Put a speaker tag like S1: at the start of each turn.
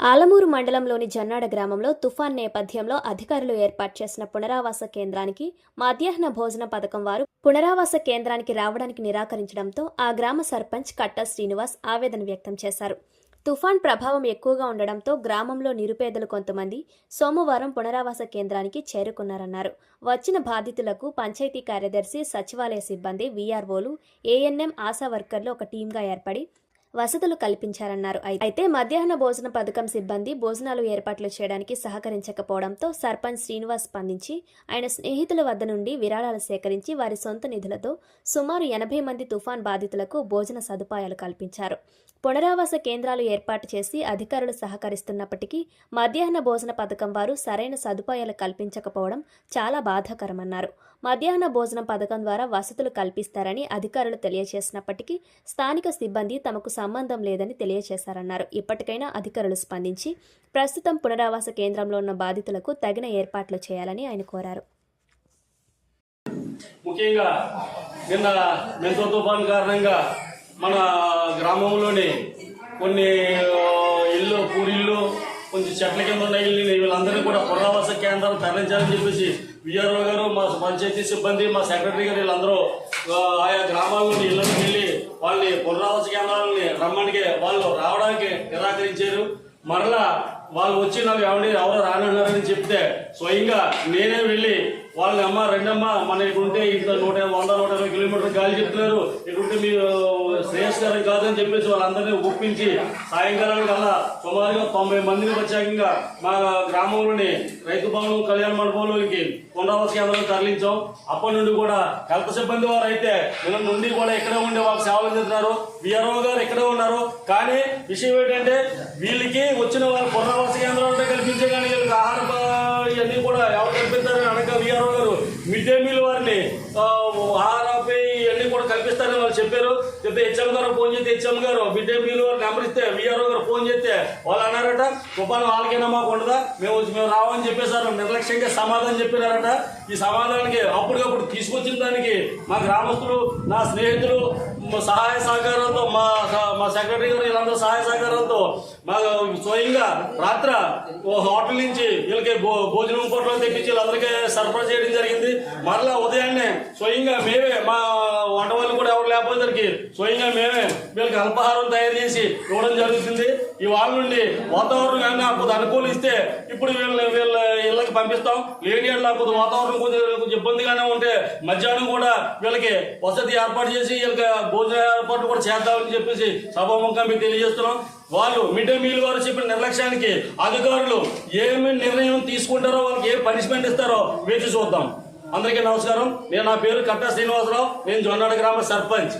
S1: ఆలమూరు మండలంలోని జన్నాడ గ్రామంలో తుఫాన్ నేపథ్యంలో అధికారులు ఏర్పాటు చేసిన పునరావాస కేంద్రానికి మధ్యాహ్న భోజన పథకం వారు పునరావాస కేంద్రానికి రావడానికి నిరాకరించడంతో ఆ గ్రామ సర్పంచ్ కట్ట శ్రీనివాస్ ఆవేదన వ్యక్తం చేశారు. తుఫాన్ ప్రభావం ఎక్కువగా ఉండడంతో గ్రామంలో నిరుపేదలు కొంతమంది సోమవారం పునరావాస కేంద్రానికి చేరుకున్నారన్నారు. వచ్చిన బాధితులకు పంచాయతీ కార్యదర్శి సచివాలయ సిబ్బంది వీఆర్ఓలు ఏఎన్ఎం ఆశా వర్కర్లు ఒక టీంగా ఏర్పడి వసతులు కల్పించారన్నారు. అయితే మధ్యాహ్న భోజన పథకం సిబ్బంది భోజనాలు ఏర్పాట్లు చేయడానికి సహకరించకపోవడంతో సర్పంచ్ శ్రీనివాస్ స్పందించి ఆయన స్నేహితుల వద్ద నుండి విరాళాలు సేకరించి వారి సొంత నిధులతో సుమారు ఎనభై మంది తుఫాన్ బాధితులకు భోజన సదుపాయాలు కల్పించారు. పునరావాస కేంద్రాలు ఏర్పాటు చేసి అధికారులు సహకరిస్తున్నప్పటికీ మధ్యాహ్న భోజన పథకం వారు సరైన సదుపాయాలు కల్పించకపోవడం చాలా బాధాకరమన్నారు. మధ్యాహ్న భోజనం పథకం ద్వారా వసతులు కల్పిస్తారని అధికారులు తెలియజేసినప్పటికీ స్థానిక సిబ్బంది తమకు సంబంధం లేదని తెలియజేశారన్నారు ఇప్పటికైనా అధికారులు స్పందించి ప్రస్తుతం పునరావాస కేంద్రంలో ఉన్న బాధితులకు తగిన ఏర్పాట్లు చేయాలని ఆయన కోరారు.
S2: ముఖ్యంగా నిన్న మెంతో తుఫాన్ కారణంగా మన గ్రామంలోని కొన్ని ఇల్లు పూరిళ్ళు కొంచెం చెట్ల కింద ఉన్న ఇల్లు వీళ్ళందరినీ కూడా పునరావాస కేంద్రాలు తరలించాలని చెప్పేసి విఆర్ఓ గారు మా పంచాయతీ సిబ్బంది మా సెక్రటరీ గారు వీళ్ళందరూ ఆయా గ్రామాల్లోని ఇళ్ళకి వెళ్ళి వాళ్ళని పునరావాస కేంద్రం రమ్మనికి వాళ్ళు రావడానికి నిరాకరించారు. మరలా వాళ్ళు వచ్చి నాకు ఎవరి ఎవరు రానన్నారని చెప్తే స్వయంగా నేనే వెళ్ళి వాళ్ళని అమ్మ రెండమ్మ మన ఇక్కడ ఉంటే ఇంత నూట వంద నూట ఇరవై కిలోమీటర్లు గాలి చెప్తున్నారు. ఇటుంటే మీరు శ్రేయస్కరం కాదని చెప్పేసి వాళ్ళందరినీ ఒప్పించి సాయంకాలం కల్లా సుమారుగా తొంభై మందిని ప్రత్యేకంగా మా గ్రామంలోని రైతు భవనం కళ్యాణ మండపంలోకి పునరావాస కేంద్రం తరలించాం. అప్పటి నుండి కూడా హెల్త్ సిబ్బంది వారు అయితే నిన్న నుండి కూడా ఇక్కడే ఉండి వాళ్ళకి సేవలు అందిస్తున్నారు. విఆర్ఓ గారు ఇక్కడే ఉన్నారు. కానీ విషయం ఏంటంటే వీళ్ళకి వచ్చిన వాళ్ళ పునరావాస కేంద్రాలు అంటే కల్పించే కానీ వీళ్ళకి ఆహార ప- ఇవన్నీ కూడా ఎవరు బీఆర్ఓ గారు మిడ్ డే మీల్ వారిని ఆ, ఆహారపై ఇవన్నీ కూడా కల్పిస్తారని వాళ్ళు లేకపోతే హెచ్ఎం గారు ఫోన్ చేస్తే హెచ్ఎం గారు బిడ్డే మీరు నెంబర్ ఇస్తే విఆర్ఓ గారు ఫోన్ చేస్తే వాళ్ళు అన్నారట తుఫాను వాళ్ళకైనా మాకు ఉండదా? మేము మేము రావని చెప్పేసారు నిర్లక్ష్యంగా సమాధానం చెప్పినారట. ఈ సమాధానానికి అప్పటికప్పుడు తీసుకొచ్చిన దానికి మా గ్రామస్తులు నా స్నేహితులు సహాయ సహకారంతో మా మా సెక్రటరీ గారు వీళ్ళందరూ సహాయ సహకారంతో మా స్వయంగా రాత్ర ఓ హోటల్ నుంచి వీళ్ళకి భో- భోజనం పొట్టలు తెప్పించి వీళ్ళందరికీ సరఫరా చేయడం జరిగింది. మరలా ఉదయాన్నే స్వయంగా మేమే మా వంట వాళ్ళు కూడా ఎవరు లేకపోయేసరికి స్వయంగా మేమే వీళ్ళకి అల్పాహారం తయారు చేసి ఇవ్వడం జరుగుతుంది. ఈ వాళ్ళ నుండి వాతావరణం కానీ నాకు అనుకూలిస్తే ఇప్పుడు వీళ్ళని వీళ్ళ ఇళ్ళకి పంపిస్తాం. లేని వాళ్ళ వాతావరణం కొంచెం కొంచెం ఇబ్బందిగానే ఉంటే మధ్యాహ్నం కూడా వీళ్ళకి వసతి ఏర్పాటు చేసి వీళ్ళకి భోజన ఏర్పాటు కూడా చేద్దామని చెప్పేసి సభాముఖంగా మీకు తెలియజేస్తున్నాం. వాళ్ళు మిడ్ డే మీల్ వారు చెప్పిన నిర్లక్ష్యానికి అధికారులు ఏమి నిర్ణయం తీసుకుంటారో వాళ్ళకి ఏ పనిష్మెంట్ ఇస్తారో వేచి చూద్దాం. అందరికీ నమస్కారం. నేను నా పేరు కట్టా శ్రీనివాసరావు. నేను జొన్నాడ గ్రామ సర్పంచ్.